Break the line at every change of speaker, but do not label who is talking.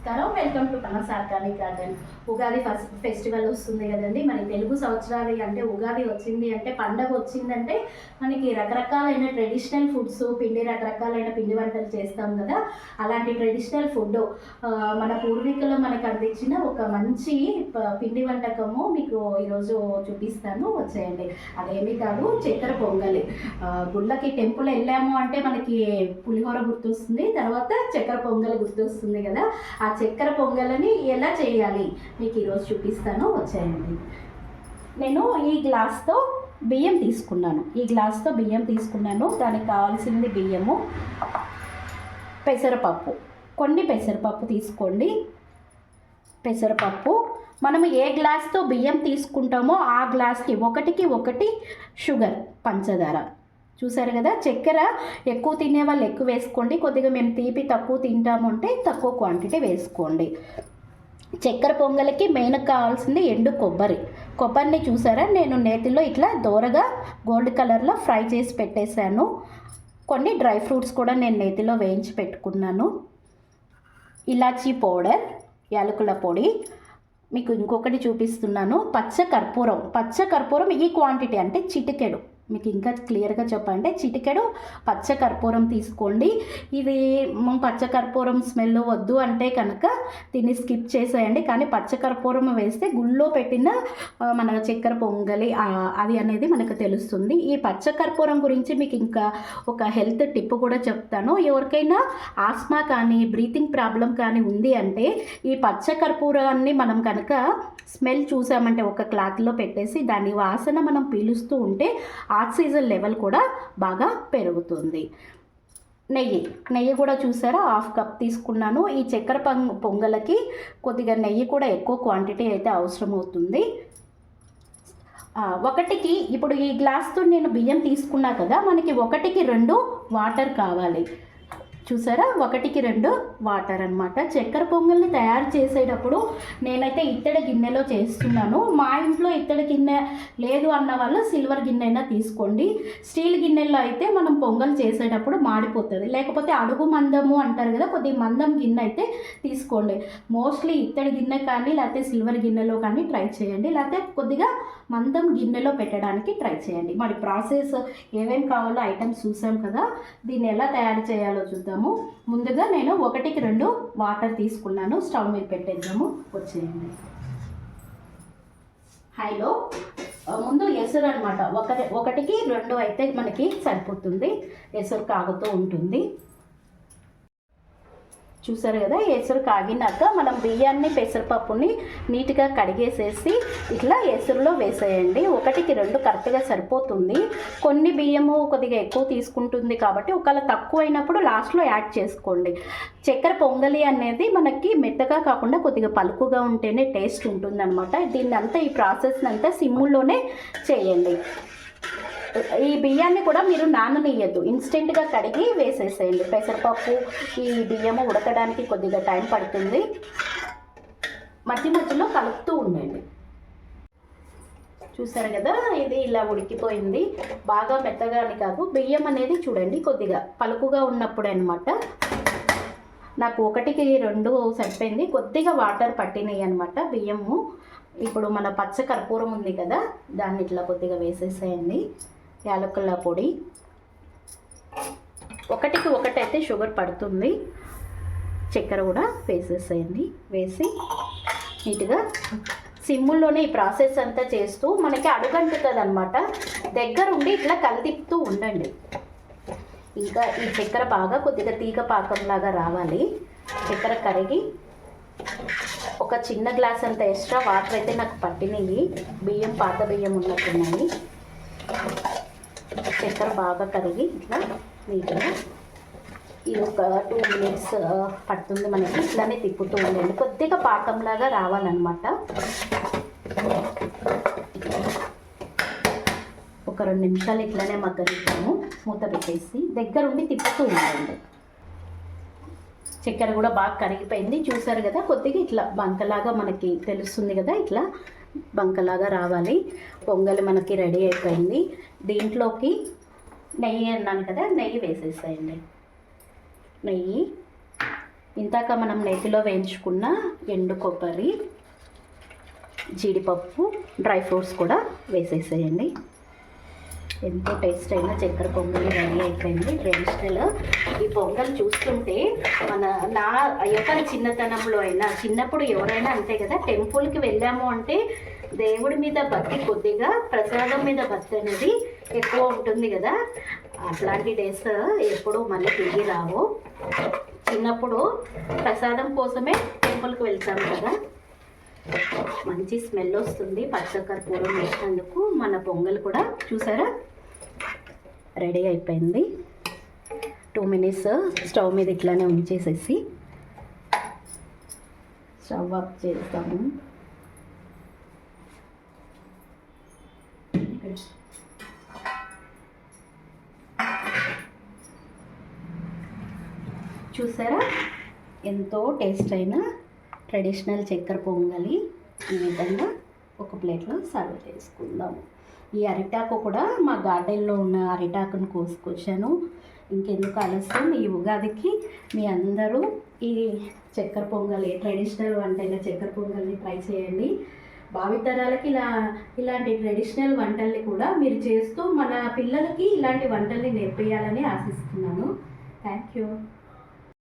నమస్కారం. Welcome to మన organic garden Ugadi first festival వస్తుంది కదండి. మన తెలుగు సంవత్సరాలు అంటే ఉగాది వచ్చింది అంటే పండగ వచ్చిందంటే మనకి రకరకాలైన ట్రెడిషనల్ ఫుడ్స్ పిండి రకరకాలైన పిండి వంటలు చేస్తాం కదా. అలాంటి ట్రెడిషనల్ ఫుడ్ మన పూర్వీకులు మనకు అందించిన ఒక మంచి పిండి వంటకము మీకు ఈరోజు చూపిస్తాను. వచ్చేయండి. అదేమీ కాదు చక్కెర పొంగలి. గుళ్ళకి టెంపుల్ వెళ్ళాము అంటే మనకి పులిహోర గుర్తొస్తుంది. తర్వాత చక్కెర పొంగల్ గుర్తొస్తుంది కదా. చక్కెర పొంగలని ఎలా చేయాలి? మీకు ఈరోజు చూపిస్తాను. వచ్చేయండి. నేను ఈ గ్లాస్తో బియ్యం తీసుకున్నాను. ఈ గ్లాస్తో బియ్యం తీసుకున్నాను. దానికి కావాల్సింది బియ్యము పెసరపప్పు. కొన్ని పెసరపప్పు తీసుకోండి. పెసరపప్పు. మనం ఏ గ్లాస్తో బియ్యం తీసుకుంటామో ఆ గ్లాస్కి ఒకటికి ఒకటి షుగర్ పంచదార. చూసారు కదా చక్కెర ఎక్కువ తినే వాళ్ళు ఎక్కువ వేసుకోండి. కొద్దిగా మేము తీపి తక్కువ తింటాము అంటే తక్కువ క్వాంటిటీ వేసుకోండి. చక్కెర పొంగలికి మెయిన్ కావాల్సింది ఎండు కొబ్బరి. కొబ్బరిని చూసారా? నేను నేతిలో ఇట్లా దోరగా గోల్డ్ కలర్లో ఫ్రై చేసి పెట్టేశాను. కొన్ని డ్రై ఫ్రూట్స్ కూడా నేను నేతిలో వేయించి పెట్టుకున్నాను. ఇలాచీ పౌడర్ యాలకుల పొడి మీకు ఇంకొకటి చూపిస్తున్నాను. పచ్చ కర్పూరం. పచ్చ కర్పూరం ఈ క్వాంటిటీ అంటే చిటికెడు. మీకు ఇంకా క్లియర్గా చెప్పండి చిటికెడు పచ్చ కర్పూరం తీసుకోండి. ఇది పచ్చ కర్పూరం స్మెల్ వద్దు అంటే కనుక దీన్ని స్కిప్ చేసేయండి. కానీ పచ్చ కర్పూరం వేస్తే గుళ్ళో పెట్టిన మన చక్కెర పొంగలి అది అనేది మనకు తెలుస్తుంది. ఈ పచ్చ కర్పూరం గురించి మీకు ఇంకా ఒక హెల్త్ టిప్ కూడా చెప్తాను. ఎవరికైనా ఆస్మా కానీ బ్రీతింగ్ ప్రాబ్లం కానీ ఉంది అంటే ఈ పచ్చ కర్పూరాన్ని మనం కనుక స్మెల్ చూసామంటే ఒక క్లాత్లో పెట్టేసి దాని వాసన మనం పీలుస్తూ ఉంటే ఆక్సిజన్ లెవెల్ కూడా బాగా పెరుగుతుంది. నెయ్యి నెయ్యి కూడా చూసారా? హాఫ్ కప్ తీసుకున్నాను. ఈ చక్కెర పొంగ పొంగలకి కొద్దిగా నెయ్యి కూడా ఎక్కువ క్వాంటిటీ అయితే అవసరం అవుతుంది. ఒకటికి ఇప్పుడు ఈ గ్లాస్తో నేను బియ్యం తీసుకున్నా కదా మనకి ఒకటికి రెండు వాటర్ కావాలి. చూసారా? ఒకటికి రెండు వాటర్ అన్నమాట. చక్కెర పొంగల్ని తయారు చేసేటప్పుడు నేనైతే ఇత్తడి గిన్నెలో చేస్తున్నాను. మా ఇంట్లో ఇత్తడి గిన్నె లేదు అన్న వాళ్ళు సిల్వర్ గిన్నె అయినా తీసుకోండి. స్టీల్ గిన్నెల్లో అయితే మనం పొంగల్ చేసేటప్పుడు మాడిపోతుంది. లేకపోతే అడుగు మందము అంటారు కదా కొద్దిగా మందం గిన్నె అయితే తీసుకోండి. మోస్ట్లీ ఇత్తడి గిన్నె కానీ లేకపోతే సిల్వర్ గిన్నెలో కానీ ట్రై చేయండి. లేకపోతే కొద్దిగా మందం గిన్నెలో పెట్టడానికి ట్రై చేయండి. మరి ప్రాసెస్ ఏమేమి కావాలో ఐటమ్స్ చూసాం కదా దీన్ని ఎలా తయారు చేయాలో చూద్దాము. ముందుగా నేను ఒకటికి రెండు వాటర్ తీసుకున్నాను. స్టవ్ మీద పెట్టేద్దాము. వచ్చేయండి. హైలో. ముందు ఎసురు అనమాట ఒక ఒకటికి రెండు అయితే మనకి సరిపోతుంది. ఎసురు కాగుతూ ఉంటుంది. చూసారు కదా ఎసురు కాగినాక మనం బియ్యాన్ని పెసరపప్పుని నీట్గా కడిగేసేసి ఇట్లా ఎసురులో వేసేయండి. ఒకటికి రెండు కరెక్ట్గా సరిపోతుంది. కొన్ని బియ్యము కొద్దిగా ఎక్కువ తీసుకుంటుంది కాబట్టి ఒకవేళ తక్కువ అయినప్పుడు లాస్ట్లో యాడ్ చేసుకోండి. చక్కెర పొంగలి అనేది మనకి మెత్తగా కాకుండా కొద్దిగా పలుకుగా ఉంటేనే టేస్ట్ ఉంటుందన్నమాట. దీన్ని అంతా ఈ ప్రాసెస్ అంతా సిమ్ముల్లోనే చేయండి. ఈ బియ్యాన్ని కూడా మీరు నాననీయద్దు. ఇన్స్టెంట్గా కడిగి వేసేసేయండి. పెసరపప్పు ఈ బియ్యము ఉడకడానికి కొద్దిగా టైం పడుతుంది. మధ్య మధ్యలో కలుపుతూ ఉండండి. చూసారు కదా? ఇది ఇలా ఉడికిపోయింది. బాగా మెత్తగా అని కాదు బియ్యం అనేది చూడండి కొద్దిగా పలుకుగా ఉన్నప్పుడు అనమాట నాకు ఒకటికి రెండు సరిపోయింది. కొద్దిగా వాటర్ పట్టినాయి అనమాట బియ్యము. ఇప్పుడు మన పచ్చ కర్పూరం ఉంది కదా దాన్ని ఇట్లా కొద్దిగా వేసేసేయండి. యాలకుల పొడి. ఒకటికి ఒకటైతే షుగర్ పడుతుంది. చక్కెర కూడా వేసేసేయండి. వేసి నీట్గా సిమ్ముల్లోనే ఈ ప్రాసెస్ అంతా చేస్తూ మనకి అడుగంటుతుంది అనమాట దగ్గరుండి ఇట్లా కలితిప్పుతూ ఉండండి. ఇంకా ఈ చక్కెర బాగా కొద్దిగా తీగ పాకంలాగా రావాలి. చక్కెర కరిగి ఒక చిన్న గ్లాస్ అంత ఎక్స్ట్రా వాటర్ అయితే నాకు పట్టినాయి బియ్యం పాత బియ్యం ఉన్నట్టున్నాయి. చక్కెర బాగా కరిగి ఇట్లా నీట్గా ఇది ఒక టూ మినిట్స్ పడుతుంది మనకి. ఇట్లానే తిప్పుతూ ఉండండి. కొద్దిగా పాకంలాగా రావాలన్నమాట. ఒక రెండు నిమిషాలు ఇట్లానే మగ్గనిద్దాము. మూత పెట్టేసి దగ్గరుండి తిప్పుతూ ఉండండి. చక్కెర కూడా బాగా కరిగిపోయింది. చూసారు కదా కొద్దిగా ఇట్లా బంకలాగా మనకి తెలుస్తుంది కదా ఇట్లా బంకలాగా రావాలి. పొంగలి మనకి రెడీ అయిపోయింది. దీంట్లోకి నెయ్యి అన్నాను కదా నెయ్యి వేసేసేయండి. నెయ్యి. ఇంతాక మనం నెయ్యిలో వేయించుకున్న ఎండు కొబ్బరి జీడిపప్పు డ్రై ఫ్రూట్స్ కూడా వేసేసేయండి. ఎంతో టేస్ట్ అయిన చక్కెర పొంగల్ రెడీ అయిపోయింది. ట్రెడిషనల్ ఈ పొంగల్ చూస్తుంటే మన నా ఎవరి చిన్నతనంలో అయినా చిన్నప్పుడు ఎవరైనా అంతే కదా టెంపుల్కి వెళ్ళాము అంటే దేవుడి మీద భక్తి కొద్దిగా ప్రసాదం మీద భక్తి అనేది ఎక్కువ ఉంటుంది కదా. అట్లాంటి డేస్ ఎప్పుడు మళ్ళీ తిరిగి రావు. చిన్నప్పుడు ప్రసాదం కోసమే టెంపుల్కి వెళ్తాము కదా. మంచి స్మెల్ వస్తుంది. పచ్చకర్పూరం వేసినందుకు మన పొంగల్ కూడా. చూసారా? రెడీ అయిపోయింది. టూ మినిట్స్ స్టవ్ మీద ఇట్లానే ఉంచేసేసి స్టవ్ ఆఫ్ చేస్తాము. చూసారా? ఎంతో టేస్ట్ అయిన ట్రెడిషనల్ చక్కెర పొంగలి ఈ విధంగా. ఒక ప్లేట్లో సర్వ్ చేసుకుందాం. ఈ అరిటాకు కూడా మా గార్డెన్లో ఉన్న అరిటాకును కోసుకొచ్చాను. ఇంకెందుకు ఆలస్యం? ఈ ఉగాదికి మీ అందరూ ఈ చక్కెర పొంగలి ట్రెడిషనల్ వంటైన చక్కెర పొంగల్ని ట్రై చేయండి. భావితరాలకి ఇలా ఇలాంటి ట్రెడిషనల్ వంటల్ని కూడా మీరు చేస్తూ మన పిల్లలకి ఇలాంటి వంటల్ని నేర్పేయాలని ఆశిస్తున్నాను. Thank you.